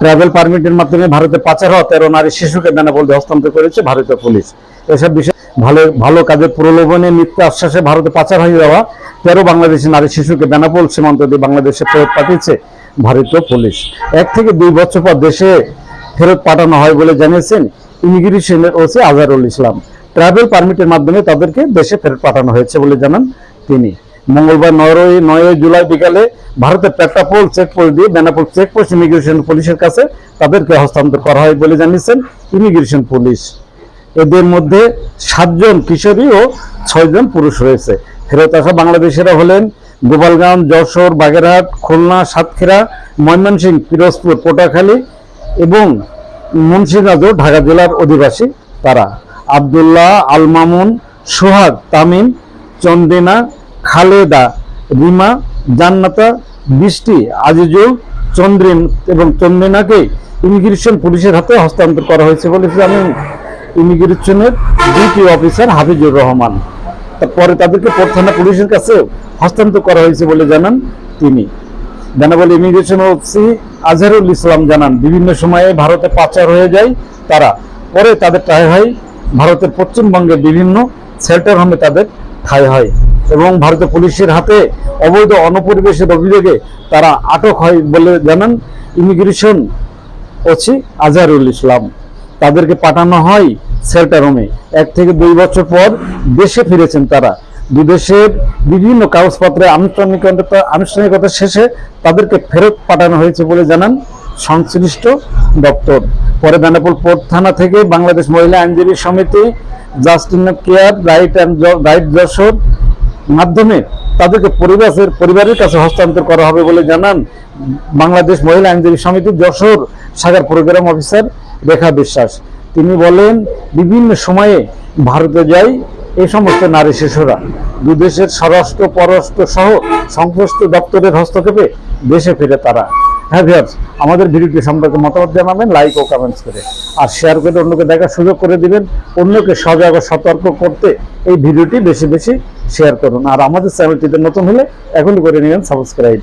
Travel পারমিটের মাধ্যমে ভারতে পাচার হওয়া তেরো নারী শিশুকে বেনাপোল হস্তান্তর করেছে ভারতীয় পুলিশ। এসব বিষয়ে ভালো ভালো কাজের প্রলোভনে মিথ্যা আশ্বাসে ভারতে পাচার হয়ে যাওয়া তেরো বাংলাদেশি নারী শিশুকে বেনাপোল সীমান্ত দিয়ে বাংলাদেশে ফেরত পাঠিয়েছে ভারতীয় পুলিশ। এক থেকে দুই বছর পর দেশে ফেরত পাঠানো হয় বলে জানিয়েছেন ইমিগ্রেশনের ওসি আজহারুল ইসলাম। ট্রাভেল পারমিটের মাধ্যমে তাদেরকে দেশে ফেরত পাঠানো হয়েছে বলে জানান তিনি। মঙ্গলবার নয় নয় জুলাই বিকালে ভারতের পেট্রাপোল চেকপোস্ট দিয়ে বেনাপোল চেকপোস্ট ইমিগ্রেশন পুলিশের কাছে তাদেরকে হস্তান্তর করা হয় বলে জানিয়েছেন ইমিগ্রেশন পুলিশ এদের মধ্যে সাতজন কিশোরী ও ছয়জন পুরুষ রয়েছে। ফেরত আসা বাংলাদেশিরা হলেন গোপালগঞ্জ, যশোর, বাগেরহাট, খুলনা, সাতক্ষীরা, ময়মনসিংহ, পিরোজপুর পোটাখালী এবং মুন্সিগঞ্জ ও ঢাকা জেলার অধিবাসী তারা। আবদুল্লাহ আল মামুন, সোহাগ তামিম, চন্দিনা খালেদা, রিমা, জান্নাতা, বৃষ্টি, আজিজুল, চন্দ্রিন এবং চন্দ্রিনাকে ইমিগ্রেশন পুলিশের হাতে হস্তান্তর করা হয়েছে বলে জানেন ইমিগ্রেশনের ডিউটি অফিসার হাফিজুর রহমান। তারপরে তাদেরকে পর থানা পুলিশের কাছে হস্তান্তর করা হয়েছে বলে জানান তিনি। বেনাবল ইমিগ্রেশন ওসি আজহারুল ইসলাম জানান, বিভিন্ন সময়ে ভারতে পাচার হয়ে যায় তারা। পরে তাদের ঠাই হয়, ভারতের পশ্চিমবঙ্গের বিভিন্ন শেল্টার হোমে তাদের ঠাই হয়। এবং ভারতের পুলিশের হাতে অবৈধ অনুপরিবেশের অভিযোগে তারা আটক হয় বলে জানান ইমিগ্রেশন ওসি আজহারুল ইসলাম। তাদেরকে পাঠানো হয় শেল্টার হোমে। এক থেকে দুই বছর পর দেশে ফিরেছেন তারা। বিদেশের বিভিন্ন কাগজপত্রে আনুষ্ঠানিকতা আনুষ্ঠানিকতা শেষে তাদেরকে ফেরত পাঠানো হয়েছে বলে জানান সংশ্লিষ্ট দপ্তর। পরে বেনাপোল পোর্ট থানা থেকে বাংলাদেশ মহিলা আইনজীবী সমিতি, justice care, right and right Jessore মাধ্যমে তাদেরকে পরিবারের পরিবারের কাছে হস্তান্তর করা হবে বলে জানান বাংলাদেশ মহিলা আইনজীবী সমিতির যশোর শাখার প্রোগ্রাম অফিসার রেখা বিশ্বাস। তিনি বলেন, বিভিন্ন সময়ে ভারতে যাই, এই সমস্ত নারী শিশুরা দুদেশের স্বরাষ্ট্র, পররাষ্ট্র সহ সংশ্লিষ্ট দপ্তরের হস্তক্ষেপে দেশে ফিরে তারা। হ্যাঁ ভিয়ার্স আমাদের ভিডিওটি সম্পর্কে মতামত জানাবেন লাইক ও কমেন্টস করে। আর শেয়ার করে অন্যকে দেখার সুযোগ করে দিবেন, অন্যকে সজাগ ও সতর্ক করতে এই ভিডিওটি বেশি বেশি শেয়ার করুন। আর আমাদের চ্যানেলটিতে নতুন হলে এখনই করে নেবেন সাবস্ক্রাইব